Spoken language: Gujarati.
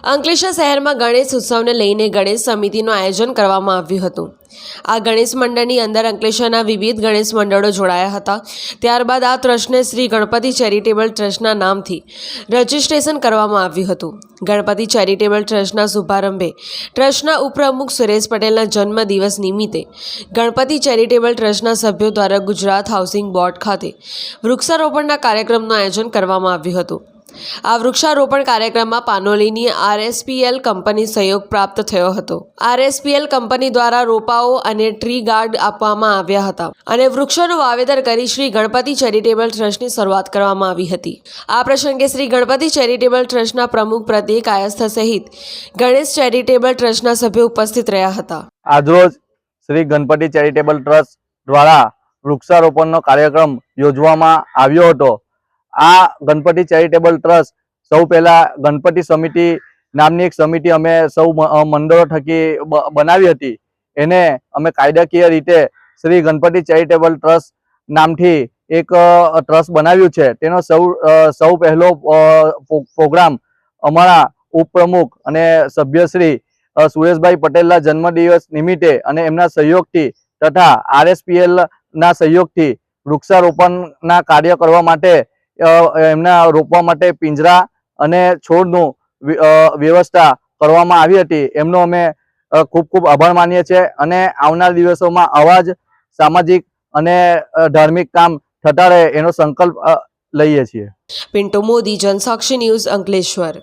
અંકલેશ્વર શહેરમાં ગણેશ ઉત્સવને લઈને ગણેશ સમિતિનું આયોજન કરવામાં આવ્યું હતું. આ ગણેશ મંડળની અંદર અંકલેશ્વરના વિવિધ ગણેશ મંડળો જોડાયા હતા. ત્યારબાદ આ ટ્રસ્ટને શ્રી ગણપતિ ચેરિટેબલ ટ્રસ્ટના નામથી રજિસ્ટ્રેશન કરવામાં આવ્યું હતું. ગણપતિ ચેરિટેબલ ટ્રસ્ટના શુભારંભે ટ્રસ્ટના ઉપપ્રમુખ સુરેશ પટેલના જન્મદિવસ નિમિત્તે ગણપતિ ચેરિટેબલ ટ્રસ્ટના સભ્યો દ્વારા ગુજરાત હાઉસિંગ બોર્ડ ખાતે વૃક્ષારોપણના કાર્યક્રમનું આયોજન કરવામાં આવ્યું હતું. આ વૃક્ષારોપણ કાર્યક્રમમાં પાનોલીની આરએસપીએલ કંપની સહયોગ પ્રાપ્ત થયો હતો. આરએસપીએલ કંપની દ્વારા રોપાઓ અને ટ્રી ગાર્ડ આપવામાં આવ્યા હતા અને વૃક્ષોનું વાવેતર કરી શ્રી ગણપતિ ચેરિટેબલ ટ્રસ્ટની શરૂઆત કરવામાં આવી હતી. આ પ્રસંગે શ્રી ગણપતિ ચેરિટેબલ ટ્રસ્ટના પ્રમુખ પ્રતિક આયસ્થ સહિત ગણેશ ચેરિટેબલ ટ્રસ્ટના સભ્યો ઉપસ્થિત રહ્યા હતા. આજરોજ શ્રી ગણપતિ ચેરિટેબલ ટ્રસ્ટ દ્વારા વૃક્ષારોપણનો કાર્યક્રમ યોજવામાં આવ્યો હતો. આ ગણપતિ ચેરિટેબલ ટ્રસ્ટ સૌ પહેલા ગણપતિ સમિતિ નામની એક સમિતિ અમે સૌ મંડળો થકી બનાવી હતી. એને અમે કાયદાકીય રીતે શ્રી ગણપતિ ચેરિટેબલ ટ્રસ્ટ નામથી એક ટ્રસ્ટ બનાવ્યું છે. તેનો સૌ સૌ પહેલો પ્રોગ્રામ અમારા ઉપપ્રમુખ અને સભ્યશ્રી સુરેશભાઈ પટેલના જન્મદિવસ નિમિત્તે અને એમના સહયોગથી તથા આરએસપીએલના સહયોગથી વૃક્ષારોપણના કાર્ય કરવા માટે એમના રોપવા માટે પિંજરા અને છોડનું વ્યવસ્થા કરવામાં આવી હતી. એમનો અમે ખૂબ ખૂબ આભાર માનીએ છીએ અને આવનાર દિવસોમાં આવા જ સામાજિક અને ધાર્મિક કામ થતા રહે એનો સંકલ્પ લઈએ છીએ. પિન્ટુ મોદી, જનસાક્ષી ન્યૂઝ અંકલેશ્વર.